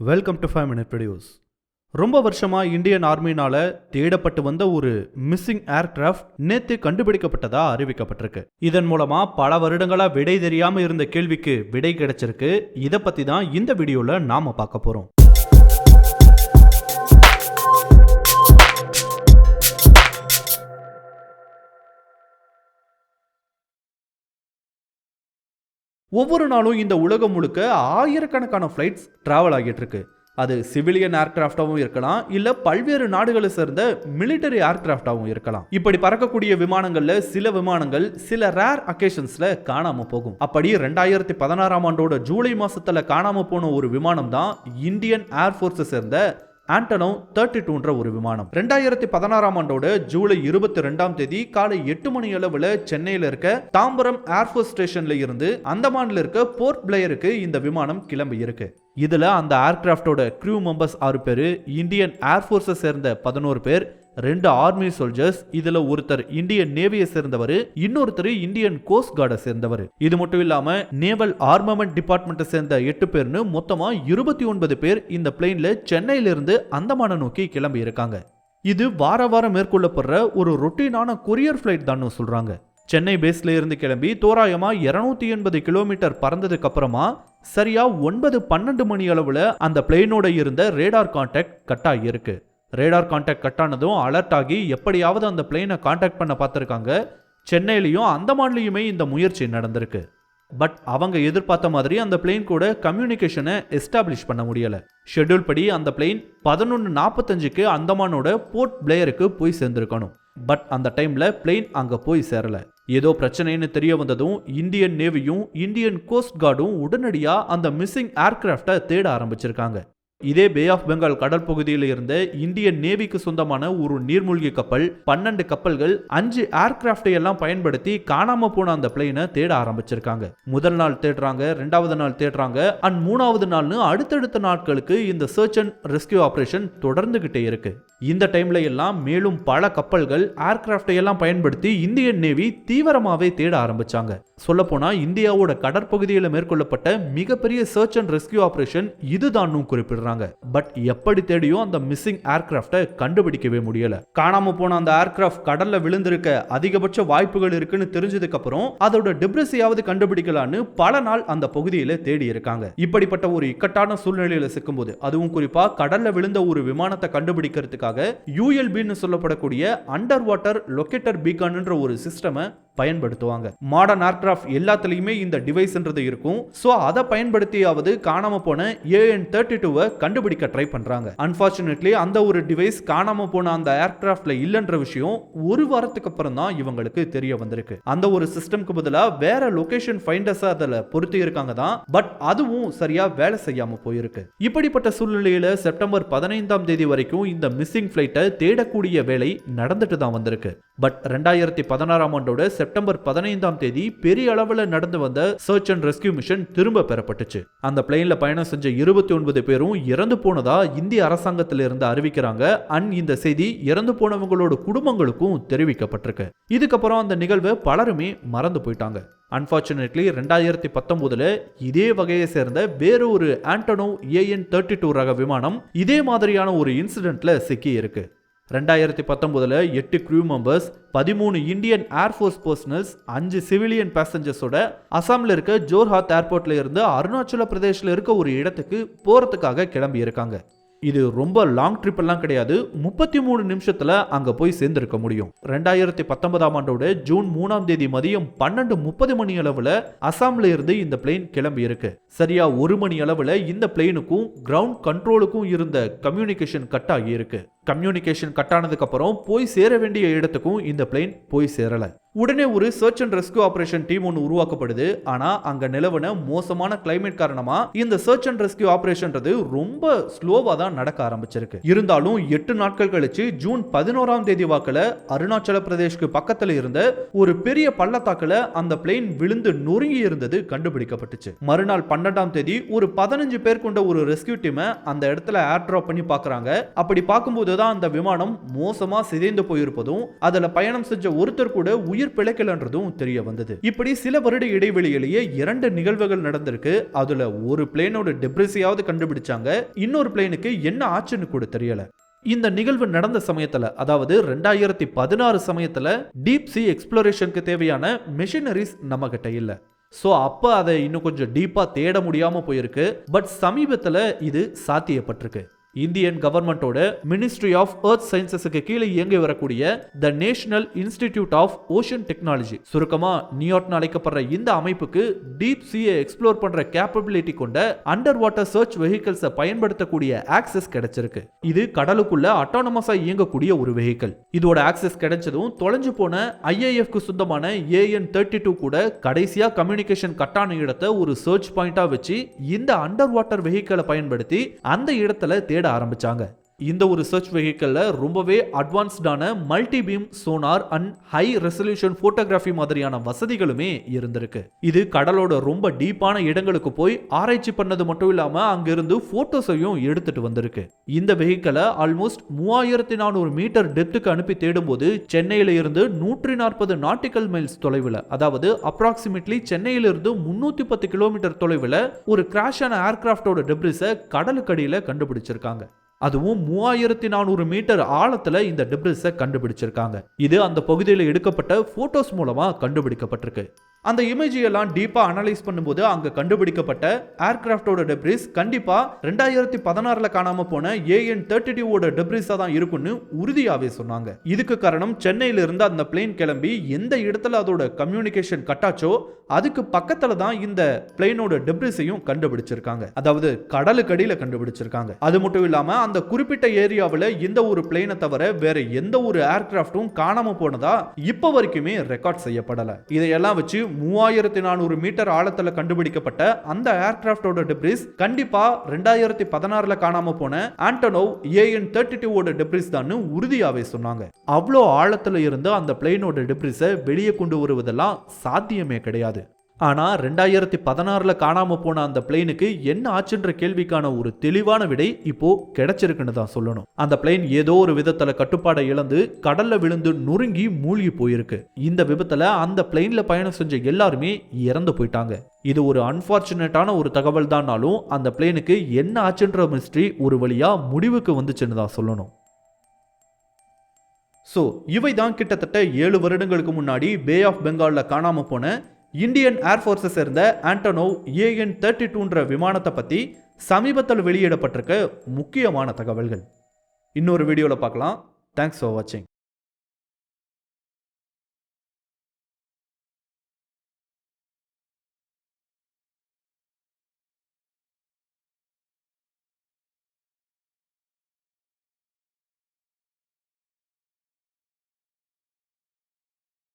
Welcome to five minute produce ரொம்ப வருஷமா Indian ஆர்மினால தேடப்பட்டு வந்த ஒரு மிஸ்ஸிங் ஏர்கிராஃப்ட் நேத்து கண்டுபிடிக்கப்பட்டதா அறிவிக்கப்பட்டிருக்கு. இதன் மூலமா பல வருடங்களா விடை தெரியாம இருந்த கேள்விக்கு விடை கிடைச்சிருக்கு. இதை பத்தி தான் இந்த வீடியோல நாம பார்க்க போறோம். ஒவ்வொரு நாளும் இந்த உலகம் முழுக்க ஆயிரக்கணக்கான ஃப்ளைட்ஸ் ட்ராவல் ஆகிட்டு இருக்கு அது சிவிலியன் ஏர்கிராஃப்டாகவும் இருக்கலாம் இல்லை பல்வேறு நாடுகளை சேர்ந்த மிலிட்டரி ஏர்கிராஃப்டாகவும் இருக்கலாம். இப்படி பறக்கக்கூடிய விமானங்களில் சில விமானங்கள் சில ரேர் அக்கேஷன்ஸில் காணாமல் போகும். அப்படி ரெண்டாயிரத்தி பதினாறாம் ஆண்டோட ஜூலை மாதத்தில் காணாமல் போன ஒரு விமானம் தான் இந்தியன் ஏர்ஃபோர்ஸை சேர்ந்த ஆண்டனோ தேர்ட்டி டூன்ற ஒரு விமானம். ரெண்டாயிரத்தி பதினாறாம் ஆண்டோட ஜூலை இருபத்தி ரெண்டாம் தேதி காலை எட்டு மணி அளவுல சென்னையில் இருக்க தாம்பரம் ஏர்ஃபோர்ஸ் ஸ்டேஷன்ல இருந்து அந்தமான்ல இருக்க போர்ட் பிளேயருக்கு இந்த விமானம் கிளம்பி இருக்கு. இதுல அந்த ஏர்கிராஃப்டோட க்ரூ மெம்பர்ஸ் ஆறு பேர் இந்தியன் ஏர்ஃபோர்ஸை சேர்ந்த பதினோரு பேர் ரெண்டு ஆர்மி சோல்ஜர்ஸ் இதுல ஒருத்தர் இந்தியன் நேவியை சேர்ந்தவர் இன்னொருத்தர் இந்தியன் கோஸ்ட் கார்டை சேர்ந்தவர். இது மட்டும் இல்லாம நேவல் ஆர்மமெண்ட் டிபார்ட்மெண்ட்டை சேர்ந்த எட்டு பேர்னு மொத்தமா இருபத்தி ஒன்பது பேர் இந்த பிளேன்ல சென்னையில இருந்து அந்தமான நோக்கி கிளம்பி இருக்காங்க. இது வார வாரம் மேற்கொள்ளப்படுற ஒரு ரொட்டீனான கொரியர் ஃபிளைட் தான் சொல்றாங்க. சென்னை பேஸ்ல இருந்து கிளம்பி தோராயமா இருநூத்தி எண்பது கிலோமீட்டர் பறந்ததுக்கு அப்புறமா சரியா ஒன்பது பன்னெண்டு மணி அளவுல அந்த பிளேனோட இருந்த ரேடார் கான்டாக்ட் கட் ஆகியிருக்கு ரேடார் கான்டாக்ட் கட் ஆனதும் அலர்ட் ஆகி எப்படியாவது அந்த பிளேனை கான்டாக்ட் பண்ண பார்த்துருக்காங்க. சென்னையிலையும் அந்தமான்லேயுமே இந்த முயற்சி நடந்திருக்கு. பட் அவங்க எதிர்பார்த்த மாதிரி அந்த பிளெயின் கூட கம்யூனிகேஷனை எஸ்டாப்ளிஷ் பண்ண முடியலை. ஷெட்யூல் படி அந்த பிளெயின் பதினொன்று நாற்பத்தஞ்சுக்கு அந்தமானோட போர்ட் பிளேயருக்கு போய் சேர்ந்திருக்கணும். பட் அந்த டைமில் பிளெயின் அங்கே போய் சேரலை. ஏதோ பிரச்சனைன்னு தெரிய வந்ததும் இந்தியன் நேவியும் இந்தியன் கோஸ்ட் கார்டும் உடனடியாக அந்த மிஸ்ஸிங் ஏர்கிராஃப்டை தேட ஆரம்பிச்சிருக்காங்க. இதே பே ஆஃப் பெங்கால் கடல் பகுதியில் இருந்த இந்தியன் நேவிக்கு சொந்தமான ஒரு நீர்மூழ்கி கப்பல் பன்னெண்டு கப்பல்கள் அஞ்சு ஏர்கிராப்டை எல்லாம் பயன்படுத்தி காணாம போன அந்த பிளேனை தேட ஆரம்பிச்சிருக்காங்க. முதல் நாள் தேடுறாங்க ரெண்டாவது நாள் தேடுறாங்க அண்ட் மூணாவது நாள்னு அடுத்தடுத்த நாட்களுக்கு இந்த சர்ச் அண்ட் ரெஸ்கியூ ஆபரேஷன் தொடர்ந்துகிட்டே இருக்கு. இந்த டைம்ல எல்லாம் மேலும் பல கப்பல்கள் ஏர்கிராஃப்டை எல்லாம் பயன்படுத்தி இந்தியன் நேவி தீவிரமாகவே தேட ஆரம்பிச்சாங்க. சொல்லப்போனால் இந்தியாவோட கடற்பகுதியில் மேற்கொள்ளப்பட்ட மிகப்பெரிய சர்ச் அண்ட் ரெஸ்கியூ ஆபரேஷன் இதுதான் குறிப்பிடுறாங்க. பட் எப்படி தேடியும் அந்த மிஸ்ஸிங் ஏர்கிராஃப்டை கண்டுபிடிக்கவே முடியல. காணாம போன அந்த ஏர்கிராஃப்ட் கடல்ல விழுந்திருக்க அதிகபட்ச வாய்ப்புகள் இருக்குன்னு தெரிஞ்சதுக்கு அப்புறம் அதோட டிப்ரெஸையாவது கண்டுபிடிக்கலான்னு பல நாள் அந்த பகுதியில தேடி இருக்காங்க. இப்படிப்பட்ட ஒரு இக்கட்டான சூழ்நிலையில சிக்கும்போது அதுவும் குறிப்பா கடல்ல விழுந்த ஒரு விமானத்தை கண்டுபிடிக்கிறதுக்காக யூஎல்பின்னு சொல்லப்படக்கூடிய அண்டர் வாட்டர் லொக்கேட்டர் பீகான்ன்ற ஒரு சிஸ்டமை பயன்படுத்துவாங்க. மாடர்ன் ஏர்கிராஃப்ட் எல்லாத்துலயுமே இந்த டிவைஸ்ன்றது இருக்கும். ஸோ அதை பயன்படுத்தியாவது காணாம போன ஏஎன் தேர்ட்டி டூவை கண்டுபிடிக்க ட்ரை பண்றாங்க. அன்பார்ச்சுனேட்லி அந்த ஒரு டிவைஸ் காணாம போன அந்த ஏர்கிராஃப்ட்ல இல்லைன்ற விஷயம் ஒரு வாரத்துக்கு அப்புறம் தான் இவங்களுக்கு தெரிய வந்திருக்கு. அந்த ஒரு சிஸ்டம்க்கு பதிலாக வேற லொகேஷன் ஃபைண்டர்ஸ் அதில் பொருத்தி இருக்காங்க தான். பட் அதுவும் சரியா வேலை செய்யாம போயிருக்கு. இப்படிப்பட்ட சூழ்நிலையில செப்டம்பர் பதினைந்தாம் தேதி வரைக்கும் இந்த மிஸ்ஸிங் ஃபிளைட்டை தேடக்கூடிய வேலை நடந்துட்டு தான் வந்திருக்கு. பட் ரெண்டாயிரத்தி பதினாறாம் ஆண்டோட செப்டம்பர் பதினைந்தாம் தேதி பெரிய அளவில் நடந்து வந்த சர்ச் அண்ட் ரெஸ்கியூ மிஷன் திரும்ப பெறப்பட்டுச்சு. அந்த பிளேன்ல பயணம் செஞ்ச இருபத்தி ஒன்பது பேரும் இறந்து போனதா இந்திய அரசாங்கத்திலிருந்து அறிவிக்கிறாங்க. அண்ட் இந்த செய்தி இறந்து போனவங்களோட குடும்பங்களுக்கும் தெரிவிக்கப்பட்டிருக்கு. இதுக்கப்புறம் அந்த நிகழ்வை பலருமே மறந்து போயிட்டாங்க. அன்பார்ச்சுனேட்லி ரெண்டாயிரத்தி பத்தொன்பதுல இதே வகையை சேர்ந்த வேற ஒரு ஆண்டனோ ஏஎன் தேர்ட்டி டூ ரக விமானம் இதே மாதிரியான ஒரு இன்சிடென்ட்ல சிக்கி இருக்கு ரெண்டாயிரத்தி பத்தொம்போதில் எட்டு க்ரூ மெம்பர்ஸ் பதிமூணு இந்தியன் ஏர்ஃபோர்ஸ் பர்சனல்ஸ் அஞ்சு சிவிலியன் பேசஞ்சர்ஸோட அசாமில் இருக்க ஜோர்ஹாத் ஏர்போர்ட்ல இருந்து அருணாச்சல பிரதேஷ்ல இருக்க ஒரு இடத்துக்கு போகிறதுக்காக கிளம்பி இருக்காங்க. இது ரொம்ப லாங் ட்ரிப் எல்லாம் கிடையாது. முப்பத்தி மூணு நிமிஷத்துல அங்க போய் சேர்ந்திருக்க முடியும். ரெண்டாயிரத்தி பத்தொன்பதாம் ஆண்டோட ஜூன் மூணாம் தேதி மதியம் பன்னெண்டு முப்பது மணி அளவுல அசாம்ல இருந்து இந்த பிளெயின் கிளம்பி இருக்கு. சரியா ஒரு மணி அளவுல இந்த பிளெயினுக்கும் கிரவுண்ட் கண்ட்ரோலுக்கும் இருந்த கம்யூனிகேஷன் கட் ஆகி இருக்கு. கம்யூனிகேஷன் கட் ஆனதுக்கப்புறம் போய் சேர வேண்டிய இடத்துக்கும் இந்த பிளேன் போய் சேரலை. உடனே ஒரு search and rescue operation team ஒன்று உருவாக்கப்படுது. ஆனால் அங்கே நிலவன மோசமான கிளைமேட் காரணமாக இந்த சர்ச் அண்ட் ரெஸ்கியூ ஆபரேஷன்றது ரொம்ப ஸ்லோவாக தான் நடக்க ஆரம்பிச்சிருக்கு. இருந்தாலும் எட்டு நாட்கள் கழிச்சு ஜூன் பதினோராம் தேதி வாக்கில் அருணாச்சல பிரதேஷ்க்கு பக்கத்தில் இருந்த ஒரு பெரிய பள்ளத்தாக்கில் அந்த பிளேன் விழுந்து நொறுங்கி இருந்தது கண்டுபிடிக்கப்பட்டுச்சு. மறுநாள் பன்னெண்டாம் தேதி ஒரு பதினஞ்சு பேர் கொண்ட ஒரு ரெஸ்கியூ டீமை அந்த இடத்துல ஏர் ட்ராப் பண்ணி பார்க்குறாங்க அப்படி பார்க்கும்போது தான் அந்த விமானம் மோசமாக சிதைந்து போயிருப்பதும் அதில் பயணம் செஞ்ச ஒருத்தர் கூட உயிர் உயிர் பிழைக்கலன்றதும் தெரிய வந்தது. இப்படி சில வருட இடைவெளியிலேயே இரண்டு நிகழ்வுகள் நடந்திருக்கு. அதுல ஒரு பிளேனோட டெப்ரிஸையாவது கண்டுபிடிச்சாங்க. இன்னொரு பிளேனுக்கு என்ன ஆச்சுன்னு கூட தெரியல. இந்த நிகழ்வு நடந்த சமயத்துல அதாவது ரெண்டாயிரத்தி பதினாறு சமயத்துல டீப் சி எக்ஸ்ப்ளோரேஷனுக்கு தேவையான மெஷினரிஸ் நம்ம கிட்ட இல்ல. ஸோ அப்போ அதை இன்னும் கொஞ்சம் டீப்பாக தேட முடியாமல் போயிருக்கு. பட் சமீபத்தில் இது சாத்தியப்பட்டிருக்கு. இந்தியன் கவர்மெண்டோட மினிஸ்ட்ரி ஆஃப் எர்த் சயின்சஸுக்கு கீழே இயங்கி வரக்கூடிய the national institute of ocean technology சுருக்கமா நியூயார்க்னு அழைக்கப்படுற இந்த அமைப்புக்கு டீப் சீயை எக்ஸ்ப்ளோர் பண்ற கேப்பபிலிட்டி கொண்ட அண்டர் வாட்டர் சர்ச் வெஹிக்கிள்ஸை பயன்படுத்தக்கூடிய ஆக்சஸ் கிடைச்சிருக்கு. இது கடலுக்குள்ள அட்டானமஸா இயங்கக்கூடிய ஒரு வெஹிக்கிள் இதோட ஆக்சஸ் கிடைச்சதும் தொலைஞ்சு போன ஐஏஎஃப்க்கு சொந்தமான ஏஎன் தேர்ட்டி டூ கூட கடைசியா கம்யூனிகேஷன் கட்டான இடத்தை ஒரு சர்ச் பாயிண்டா வச்சு இந்த அண்டர் வாட்டர் வெஹிக்கிளை பயன்படுத்தி அந்த இடத்துல தேட ஆரம்பிச்சாங்க. இந்த ஒரு சர்ச் வெஹிக்கிளில் ரொம்பவே அட்வான்ஸ்டான multi beam sonar and high resolution photography மாதிரியான வசதிகளுமே இருந்திருக்கு. இது கடலோட ரொம்ப டீப்பான இடங்களுக்கு போய் ஆராய்ச்சி பண்ணது மட்டும் இல்லாமல் அங்கிருந்து ஃபோட்டோஸையும் எடுத்துட்டு வந்திருக்கு. இந்த வெஹிக்கிளை ஆல்மோஸ்ட் மூவாயிரத்தி நானூறு மீட்டர் டெப்த்துக்கு அனுப்பி தேடும்போது சென்னையில இருந்து நூற்றி நாற்பது நாட்டிக்கல் மைல்ஸ் தொலைவில் அதாவது அப்ராக்சிமேட்லி சென்னையிலிருந்து முன்னூத்தி பத்து கிலோமீட்டர் தொலைவில் ஒரு கிராஷ் ஆன ஏர்கிராஃப்டோட டெப்ரிஸை கடலுக்கடியில் கண்டுபிடிச்சிருக்காங்க. அதுவும் மூவாயிரத்தி நானூறு மீட்டர் ஆழத்துல இந்த டிப்ரிஸை கண்டுபிடிச்சிருக்காங்க. இது அந்த பகுதியில் எடுக்கப்பட்ட போட்டோஸ் மூலமா கண்டுபிடிக்கப்பட்டிருக்கு. அந்த இமேஜ் எல்லாம் டீப்பாக அனலைஸ் பண்ணும்போது அங்கே கண்டுபிடிக்கப்பட்ட ஏர்கிராஃப்டோட டெப்ரிஸ் கண்டிப்பாக ரெண்டாயிரத்தி பதினாறில் காணாமல் போன ஏஎன் தேர்ட்டி டூவோட டெப்ரிஸாக தான் இருக்கும்னு உறுதியாகவே சொன்னாங்க. இதுக்கு காரணம் சென்னையிலிருந்து அந்த பிளேன் கிளம்பி எந்த இடத்துல அதோட கம்யூனிகேஷன் கட்டாச்சோ அதுக்கு பக்கத்தில் தான் இந்த பிளேனோட டெப்ரிஸையும் கண்டுபிடிச்சிருக்காங்க. அதாவது கடலுக்கடியில கண்டுபிடிச்சிருக்காங்க. அது மட்டும் இல்லாமல் அந்த குறிப்பிட்ட ஏரியாவில் இந்த ஒரு பிளேனை தவிர வேற எந்த ஒரு ஏர்கிராஃப்டும் காணாமல் போனதா இப்போ வரைக்குமே ரெக்கார்ட் செய்யப்படலை. இதையெல்லாம் வச்சு மூவாயிரத்தி நானூறு மீட்டர் ஆழத்துல கண்டுபிடிக்கப்பட்ட அந்த ஏர்கிராஃப்டோட டெப்ரிஸ் கண்டிப்பா ரெண்டாயிரத்தி பதினாறுல காணாம போன ஆண்டனோவ் ஏஎன் தேர்ட்டி டூவோட டெப்ரிஸ் தான் உறுதியாவே சொன்னாங்க. அவ்வளோ ஆழத்துல இருந்து அந்த பிளேனோட டெப்ரிஸை வெளியே கொண்டு வருவதெல்லாம் சாத்தியமே கிடையாது. ஆனால் ரெண்டாயிரத்தி பதினாறில் காணாமல் போன அந்த பிளெயினுக்கு என்ன ஆச்சுன்ற கேள்விக்கான ஒரு தெளிவான விடை இப்போ கிடைச்சிருக்குன்னு தான் சொல்லணும். அந்த பிளேன் ஏதோ ஒரு விதத்தில் கட்டுப்பாடை இழந்து கடல்ல விழுந்து நொறுங்கி மூழ்கி போயிருக்கு. இந்த விபத்தில் அந்த பிளெயினில் பயணம் செஞ்ச எல்லாருமே இறந்து போயிட்டாங்க. இது ஒரு அன்ஃபார்ச்சுனேட்டான ஒரு தகவல் தான்னாலும் அந்த பிளேனுக்கு என்ன ஆச்சுன்ற மிஸ்ட்ரி ஒரு வழியாக முடிவுக்கு வந்துச்சுன்னு தான் சொல்லணும். ஸோ இவை தான் கிட்டத்தட்ட ஏழு வருடங்களுக்கு முன்னாடி பே ஆஃப் பெங்காலில் காணாமல் போன இந்தியன் ஏர்ஃபோர்ஸை சேர்ந்த ஆண்டனோவ் ஏஎன் தேர்ட்டி டூன்ற விமானத்தை பற்றி சமீபத்தில் வெளியிடப்பட்டிருக்க முக்கியமான தகவல்கள். இன்னொரு வீடியோவில் பார்க்கலாம். தேங்க்ஸ் ஃபார் வாட்சிங்